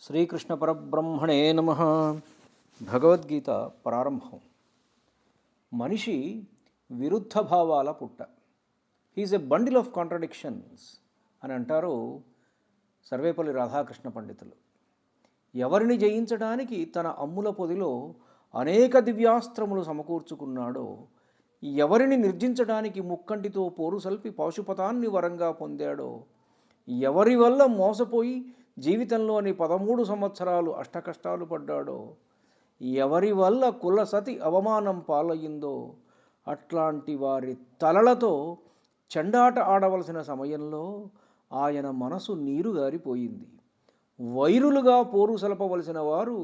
శ్రీకృష్ణ పరబ్రహ్మణే నమ. భగవద్గీత ప్రారంభం. మనిషి విరుద్ధ భావాల పుట్ట. He's a bundle of contradictions అని అంటారు సర్వేపల్లి రాధాకృష్ణ పండితులు. ఎవరిని జయించడానికి తన అమ్ముల పొదిలో అనేక దివ్యాస్త్రములు సమకూర్చుకున్నాడో ఎవరిని నిర్జించడానికి ముక్కంటితో పోరు సల్పి పాశుపతాన్ని వరంగా పొందాడో ఎవరి వల్ల మోసపోయి జీవితంలోని పదమూడు సంవత్సరాలు అష్టకష్టాలు పడ్డాడో ఎవరి వల్ల కులసతి అవమానం పాలయ్యిందో అట్లాంటి వారి తలలతో చెండాట ఆడవలసిన సమయంలో ఆయన మనసు నీరు గారిపోయింది. వైరులుగా పోరు సలపవలసిన వారు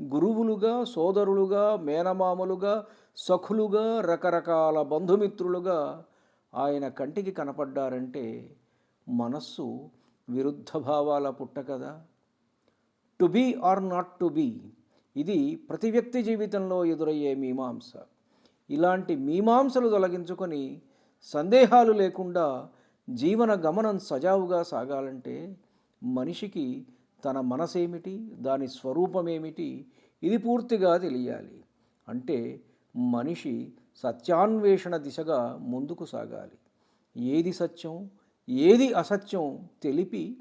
గురువులుగా సోదరులుగా మేనమామలుగా సఖులుగా రకరకాల బంధుమిత్రులుగా ఆయన కంటికి కనపడ్డారంటే మనస్సు విరుద్ధ భావాల పుట్ట కదా. To be or not to be. ఇది ప్రతి వ్యక్తి జీవితంలో ఎదురయ్యే మీమాంస. ఇలాంటి మీమాంసలు తొలగించుకొని సందేహాలు లేకుండా జీవన గమనం సజావుగా సాగాలంటే మనిషికి తన మనసేమిటి దాని స్వరూపమేమిటి ఇది పూర్తిగా తెలియాలి. అంటే మనిషి సత్యాన్వేషణ దిశగా ముందుకు సాగాలి. ఏది సత్యం? ఏది అసత్యం తెలిపి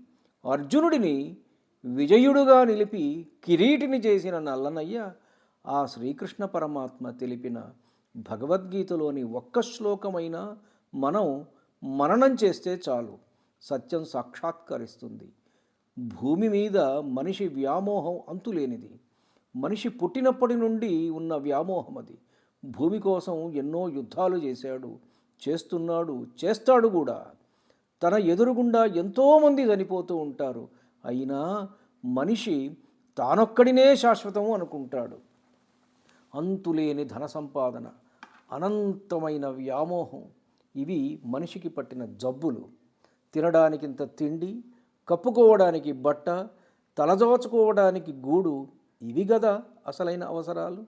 అర్జునుడిని విజయుడుగా నిలిపి కిరీటిని చేసిన నల్లనయ్య ఆ శ్రీకృష్ణ పరమాత్మ తెలిపిన భగవద్గీతలోని ఒక్క శ్లోకమైన మనం మననం చేస్తే చాలు. సత్యం సాక్షాత్కరిస్తుంది. భూమి మీద మనిషి వ్యామోహం అంతులేనిది. మనిషి పుట్టినప్పటి నుండి ఉన్న వ్యామోహం అది. భూమి కోసం ఎన్నో యుద్ధాలు చేశాడు చేస్తున్నాడు చేస్తాడు కూడా. తన ఎదురుగుండా ఎంతోమంది చనిపోతూ ఉంటారు. అయినా మనిషి తానొక్కడినే శాశ్వతం అనుకుంటాడు. అంతులేని ధన సంపాదన అనంతమైన వ్యామోహం ఇవి మనిషికి పట్టిన జబ్బులు. తినడానికింత తిండి కప్పుకోవడానికి బట్ట తలదోచుకోవడానికి గూడు ఇవి కదా అసలైన అవసరాలు.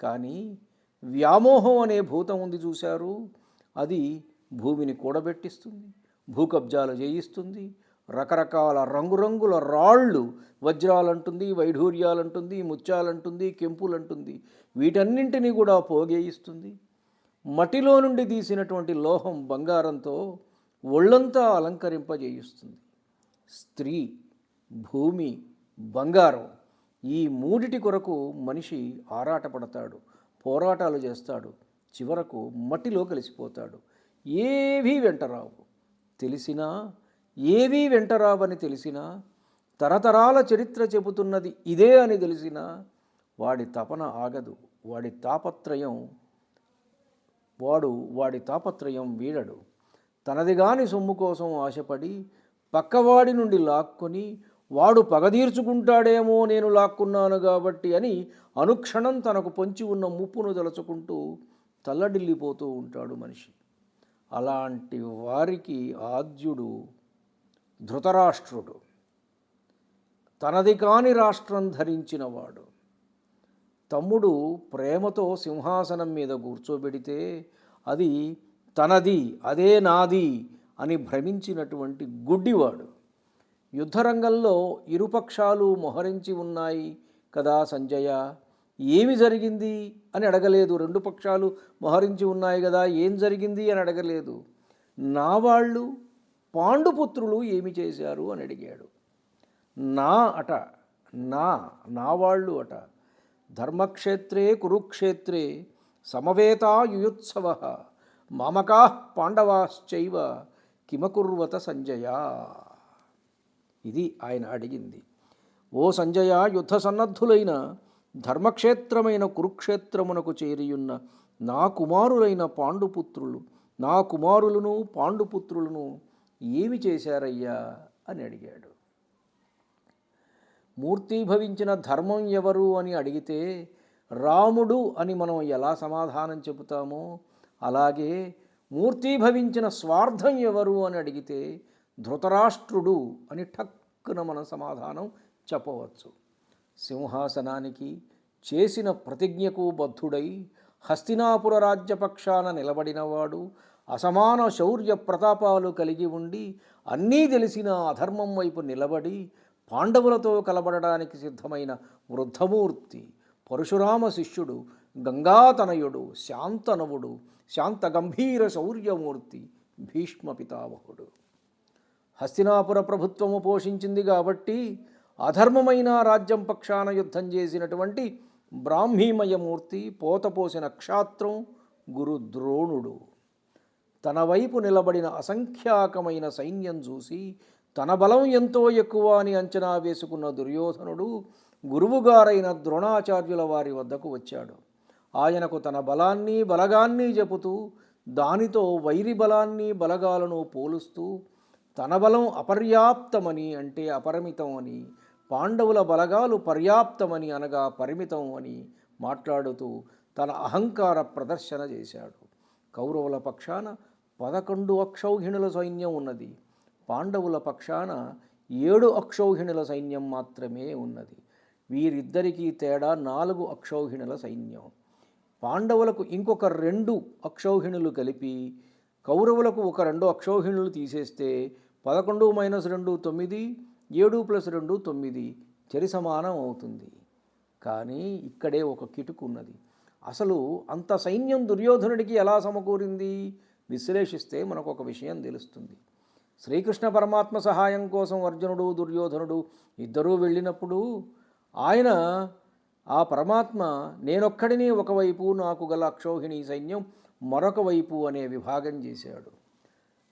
కానీ వ్యామోహం అనే భూతం ఉంది చూశారు. అది భూమిని కూడబెట్టిస్తుంది. భూకబ్జాలు చేయిస్తుంది. రకరకాల రంగురంగుల రాళ్ళు వజ్రాలంటుంది వైఢూర్యాలంటుంది ముత్యాలంటుంది కెంపులంటుంది. వీటన్నింటినీ కూడా పోగేయిస్తుంది. మట్టిలో నుండి తీసినటువంటి లోహం బంగారంతో ఒళ్ళంతా అలంకరింపజేయిస్తుంది. స్త్రీ భూమి బంగారం ఈ మూడిటి కొరకు మనిషి ఆరాటపడతాడు పోరాటాలు చేస్తాడు చివరకు మట్టిలో కలిసిపోతాడు. ఏవీ వెంటరావు తెలిసినా ఏవీ వెంటరావని తెలిసినా తరతరాల చరిత్ర చెబుతున్నది ఇదే అని తెలిసినా వాడి తపన ఆగదు. వాడి తాపత్రయం వాడు వాడి తాపత్రయం వీడడు. తనదిగాని సొమ్ము కోసం ఆశపడి పక్కవాడి నుండి లాక్కొని వాడు పగదీర్చుకుంటాడేమో నేను లాక్కున్నాను కాబట్టి అని అనుక్షణం తనకు పొంచి ఉన్న ముప్పును తలుచుకుంటూ తల్లడిల్లిపోతూ ఉంటాడు మనిషి. అలాంటి వారికి ఆద్యుడు ధృతరాష్ట్రుడు. తనది కాని రాష్ట్రం ధరించినవాడు. తమ్ముడు ప్రేమతో సింహాసనం మీద కూర్చోబెడితే అది తనది అదే నాది అని భ్రమించినటువంటి గుడ్డివాడు. యుద్ధరంగంలో ఇరుపక్షాలు మొహరించి ఉన్నాయి కదా సంజయ? ఏమి జరిగింది అని అడగలేదు. రెండు పక్షాలు మోహరించి ఉన్నాయి కదా ఏం జరిగింది అని అడగలేదు. నా వాళ్ళు పాండుపుత్రులు ఏమి చేశారు అని అడిగాడు. నా అట నా నా వాళ్ళు అట ధర్మక్షేత్రే కురుక్షేత్రే సమవేతాయుయుత్సవ మామకా పాండవాశ్చైవ కిమకుర్వత సంజయ. ఇది ఆయన అడిగింది. ఓ సంజయ యుద్ధ సన్నద్ధులైన ధర్మక్షేత్రమైన కురుక్షేత్రమునకు చేరియున్న నా కుమారులైన పాండుపుత్రులు నా కుమారులను పాండుపుత్రులను ఏమి చేశారయ్యా? అని అడిగాడు. మూర్తీభవించిన ధర్మం ఎవరు అని అడిగితే రాముడు అని మనం ఎలా సమాధానం చెబుతామో అలాగే మూర్తీభవించిన స్వార్థం ఎవరు అని అడిగితే ధృతరాష్ట్రుడు అని ఠక్కున మన సమాధానం చెప్పవచ్చు. సింహాసనానికి చేసిన ప్రతిజ్ఞకు బద్ధుడై హస్తినాపుర రాజ్యపక్షాన నిలబడినవాడు అసమాన శౌర్య ప్రతాపాలు కలిగి ఉండి అన్నీ తెలిసిన అధర్మం వైపు నిలబడి పాండవులతో కలబడడానికి సిద్ధమైన వృద్ధమూర్తి పరశురామ శిష్యుడు గంగాతనయుడు శాంతనవుడు శాంత గంభీర శౌర్యమూర్తి భీష్మ పితామహుడు. హస్తినాపుర ప్రభుత్వము పోషించింది కాబట్టి అధర్మమైన రాజ్యం పక్షాన యుద్ధం చేసినటువంటి బ్రాహ్మీమయమూర్తి పోతపోసిన క్షాత్రం గురు ద్రోణుడు. తన వైపు నిలబడిన అసంఖ్యాకమైన సైన్యం చూసి తన బలం ఎంతో ఎక్కువ అని అంచనా వేసుకున్న దుర్యోధనుడు గురువుగారైన ద్రోణాచార్యుల వారి వద్దకు వచ్చాడు. ఆయనకు తన బలాన్ని బలగాన్ని చెబుతూ దానితో వైరి బలాన్ని బలగాలను పోలుస్తూ తన బలం అపర్యాప్తమని అంటే అపరిమితం అని పాండవుల బలగాలు పర్యాప్తమని అనగా పరిమితం అని మాట్లాడుతూ తన అహంకార ప్రదర్శన చేశాడు. కౌరవుల పక్షాన పదకొండు అక్షౌహిణుల సైన్యం ఉన్నది. పాండవుల పక్షాన ఏడు అక్షౌహిణుల సైన్యం మాత్రమే ఉన్నది. వీరిద్దరికీ తేడా నాలుగు అక్షౌహిణుల సైన్యం. పాండవులకు ఇంకొక రెండు అక్షౌహిణులు కలిపి కౌరవులకు ఒక రెండు అక్షౌహిణులు తీసేస్తే పదకొండు మైనస్ రెండు తొమ్మిది ఏడు ప్లస్ రెండు తొమ్మిది. చరి సమానం అవుతుంది. కానీ ఇక్కడే ఒక కిటుకు ఉన్నది. అసలు అంత సైన్యం దుర్యోధనుడికి ఎలా సమకూరింది? విశ్లేషిస్తే మనకు ఒక విషయం తెలుస్తుంది. శ్రీకృష్ణ పరమాత్మ సహాయం కోసం అర్జునుడు దుర్యోధనుడు ఇద్దరూ వెళ్ళినప్పుడు ఆయన ఆ పరమాత్మ నేనొక్కడిని ఒకవైపు నాకు గల అక్షోహిణి సైన్యం మరొక వైపు అనే విభాగం చేశాడు.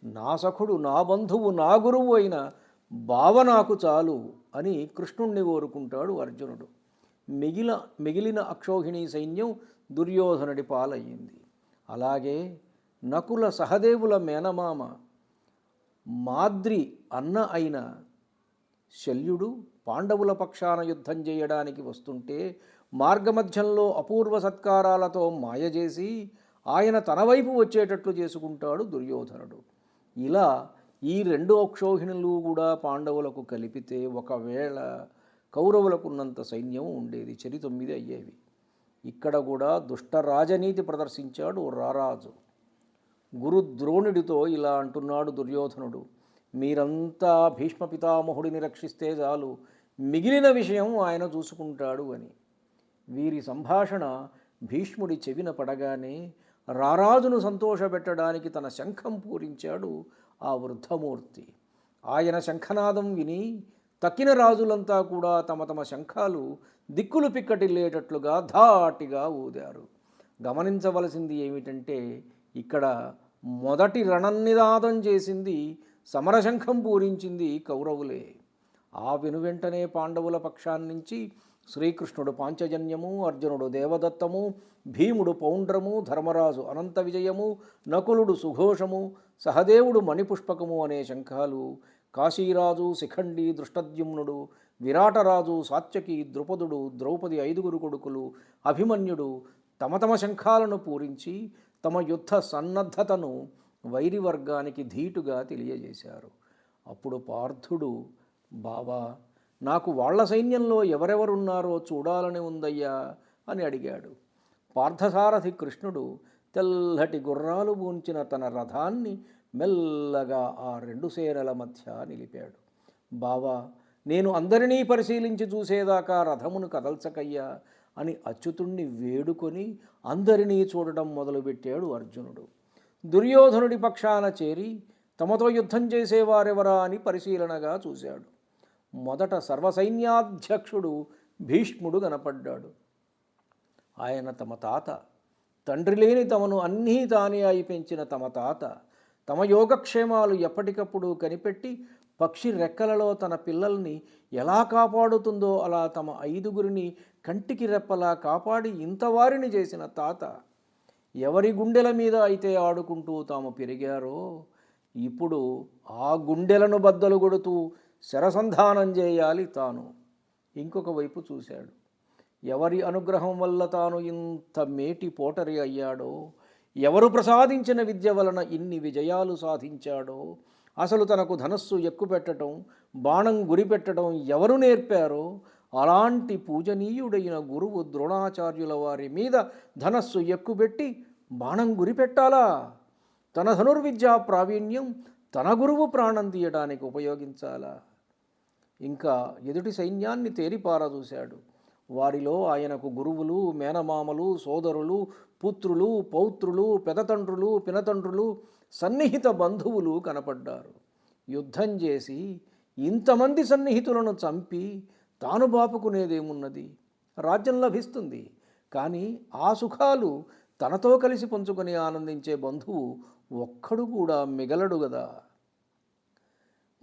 నా సఖుడు నా బంధువు నా గురువు అయిన భావనాకు చాలు అని కృష్ణుణ్ణి కోరుకుంటాడు అర్జునుడు. మిగిల మిగిలిన అక్షోహిణి సైన్యం దుర్యోధనుడి పాలయ్యింది. అలాగే నకుల సహదేవుల మేనమామ మాద్రి అన్న అయిన శల్యుడు పాండవుల పక్షాన యుద్ధం చేయడానికి వస్తుంటే మార్గమధ్యంలో అపూర్వ సత్కారాలతో మాయ చేసి ఆయన తన వైపు వచ్చేటట్లు చేసుకుంటాడు దుర్యోధనుడు. ఇలా ఈ రెండు అక్షోహిణులు కూడా పాండవులకు కలిపితే ఒకవేళ కౌరవులకున్నంత సైన్యం ఉండేది. చరి తొమ్మిది అయ్యేవి. ఇక్కడ కూడా దుష్ట రాజనీతి ప్రదర్శించాడు రారాజు. గురు ద్రోణుడితో ఇలా అంటున్నాడు దుర్యోధనుడు. మీరంతా భీష్మ పితామహుడిని రక్షిస్తే చాలు. మిగిలిన విషయం ఆయన చూసుకుంటాడు అని. వీరి సంభాషణ భీష్ముడి చెవిన పడగానే రారాజును సంతోషపెట్టడానికి తన శంఖం పూరించాడు ఆ వృద్ధమూర్తి. ఆయన శంఖనాదం విని తక్కిన రాజులంతా కూడా తమ తమ శంఖాలు దిక్కులు పిక్కటిల్లేటట్లుగా ధాటిగా ఊదారు. గమనించవలసింది ఏమిటంటే ఇక్కడ మొదటి రణనినాదం చేసింది సమరశంఖం పూరించింది కౌరవులే. ఆ వెనువెంటనే పాండవుల పక్షాన్నించి శ్రీకృష్ణుడు పాంచజన్యము అర్జునుడు దేవదత్తము భీముడు పౌండ్రము ధర్మరాజు అనంత విజయము నకులుడు సుఘోషము సహదేవుడు మణిపుష్పకము అనే శంఖాలు కాశీరాజు శిఖండి దృష్టద్యుమ్నుడు విరాటరాజు సాత్యకి ద్రుపదుడు ద్రౌపది ఐదుగురు కొడుకులు అభిమన్యుడు తమ తమ శంఖాలను పూరించి తమ యుద్ధ సన్నద్ధతను వైరి వర్గానికి ధీటుగా తెలియజేశారు. అప్పుడు పార్థుడు బావా నాకు వాళ్ళ సైన్యంలో ఎవరెవరున్నారో చూడాలని ఉందయ్యా అని అడిగాడు. పార్థసారథి కృష్ణుడు తెల్లటి గుర్రాలు పూంచిన తన రథాన్ని మెల్లగా ఆ రెండు సేనల మధ్య నిలిపాడు. బావా నేను అందరినీ పరిశీలించి చూసేదాకా రథమును కదల్చకయ్యా అని అచ్యుతుణ్ణి వేడుకొని అందరినీ చూడడం మొదలుపెట్టాడు అర్జునుడు. దుర్యోధనుడి పక్షాన చేరి తమతో యుద్ధం చేసేవారెవరా అని పరిశీలనగా చూశాడు. మొదట సర్వసైన్యాధ్యక్షుడు భీష్ముడు కనపడ్డాడు. ఆయన తమ తాత. తండ్రి లేని తమను అన్నీ తానే అయి పెంచిన తమ తాత. తమ యోగక్షేమాలు ఎప్పటికప్పుడు కనిపెట్టి పక్షి రెక్కలలో తన పిల్లల్ని ఎలా కాపాడుతుందో అలా తమ ఐదుగురిని కంటికి రెప్పలా కాపాడి ఇంతవారిని చేసిన తాత ఎవరి గుండెల మీద అయితే ఆడుకుంటూ తాము పెరిగారో ఇప్పుడు ఆ గుండెలను బద్దలు కొడుతూ శరసంధానం చేయాలి తాను. ఇంకొక వైపు చూశాడు. ఎవరి అనుగ్రహం వల్ల తాను ఇంత మేటి పోటరి అయ్యాడో ఎవరు ప్రసాదించిన విద్య వలన ఇన్ని విజయాలు సాధించాడో? అసలు తనకు ధనస్సు ఎక్కుపెట్టడం బాణం గురిపెట్టడం ఎవరు నేర్పారో? అలాంటి పూజనీయుడైన గురువు ద్రోణాచార్యుల వారి మీద ధనస్సు ఎక్కుపెట్టి బాణం గురిపెట్టాలా? తన ధనుర్విద్యా ప్రావీణ్యం తన గురువు ప్రాణం తీయడానికి ఉపయోగించాలా? ఇంకా ఎదుటి సైన్యాన్ని తేరిపారదూశాడు వారిలో ఆయనకు గురువులు మేనమామలు సోదరులు పుత్రులు పౌత్రులు పెదతండ్రులు పినతండ్రులు సన్నిహిత బంధువులు కనపడ్డారు. యుద్ధం చేసి ఇంతమంది సన్నిహితులను చంపి తాను బాపుకునేదేమున్నది? రాజ్యం లభిస్తుంది. కానీ ఆ సుఖాలు తనతో కలిసి పంచుకొని ఆనందించే బంధువు ఒక్కడు కూడా మిగలడు గదా.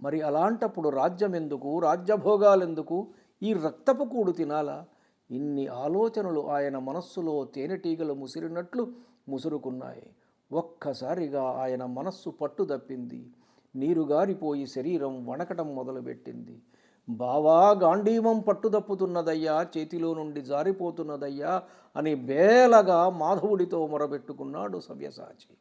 మరి అలాంటప్పుడు రాజ్యం ఎందుకు రాజ్యభోగాలెందుకు ఈ రక్తపు కూడు తినాలా? ఇన్ని ఆలోచనలు ఆయన మనస్సులో తేనెటీగలు ముసిరినట్లు ముసురుకున్నాయి. ఒక్కసారిగా ఆయన మనస్సు పట్టు తప్పింది నీరుగారిపోయి శరీరం వణకటం మొదలుపెట్టింది. బావా గాంధీవం పట్టుదప్పుతున్నదయ్యా చేతిలో నుండి జారిపోతున్నదయ్యా అని బేలగా మాధవుడితో మొరబెట్టుకున్నాడు సవ్యసాచి.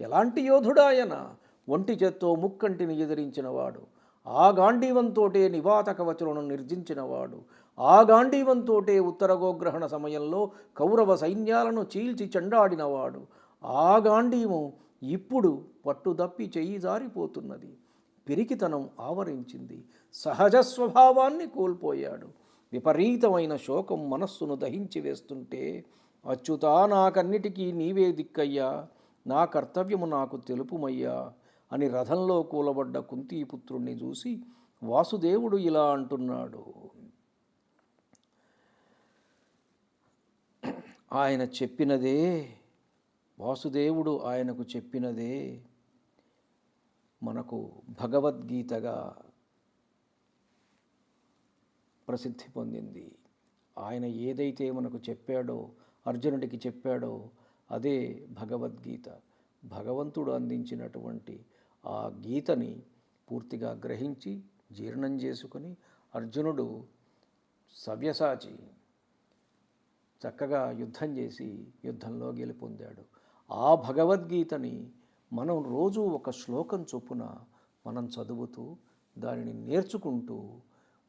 ఎలాంటి యోధుడాయన ఒంటి చేత్తో ముక్కంటిని ఎదిరించినవాడు. ఆ గాంధీవంతోటే నివాత కవచులను నిర్జించినవాడు. ఆ గాంధీవంతోటే ఉత్తర గోగ్రహణ సమయంలో కౌరవ సైన్యాలను చీల్చి చెండాడినవాడు. ఆ గాంధీవం ఇప్పుడు పట్టుదప్పి చెయ్యి జారిపోతున్నది. పిరికితనం ఆవరించింది. సహజ స్వభావాన్ని కోల్పోయాడు. విపరీతమైన శోకం మనస్సును దహించి వేస్తుంటే అచ్యుతా నాకన్నిటికీ నీవే దిక్కయ్యా. నా కర్తవ్యము నాకు తెలుపుమయ్యా అని రథంలో కూలబడ్డ కుంతీపుత్రుణ్ణి చూసి వాసుదేవుడు ఇలా అంటున్నాడు. ఆయన చెప్పినదే వాసుదేవుడు ఆయనకు చెప్పినదే మనకు భగవద్గీతగా ప్రసిద్ధి పొందింది. ఆయన ఏదైతే మనకు చెప్పాడో అర్జునుడికి చెప్పాడో అదే భగవద్గీత. భగవంతుడు అందించినటువంటి ఆ గీతని పూర్తిగా గ్రహించి జీర్ణం చేసుకొని అర్జునుడు సవ్యసాచి చక్కగా యుద్ధం చేసి యుద్ధంలో గెలుపొందాడు. ఆ భగవద్గీతని మనం రోజు ఒక శ్లోకం చొప్పున మనం చదువుతూ దానిని నేర్చుకుంటూ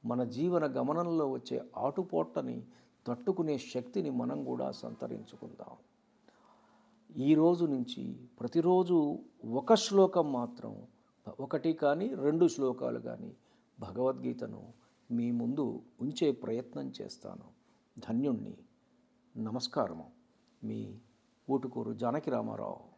మన జీవన గమనంలో వచ్చే ఆటుపోట్లని తట్టుకునే శక్తిని మనం కూడా సంతరించుకుందాం. ఈ రోజు నుంచి ప్రతిరోజు ఒక శ్లోకం మాత్రం ఒకటి కానీ రెండు శ్లోకాలు కానీ భగవద్గీతను మీ ముందు ఉంచే ప్రయత్నం చేస్తాను. ధన్యుణ్ణి. నమస్కారము. మీ ఊటుకూరు జానకి రామారావు.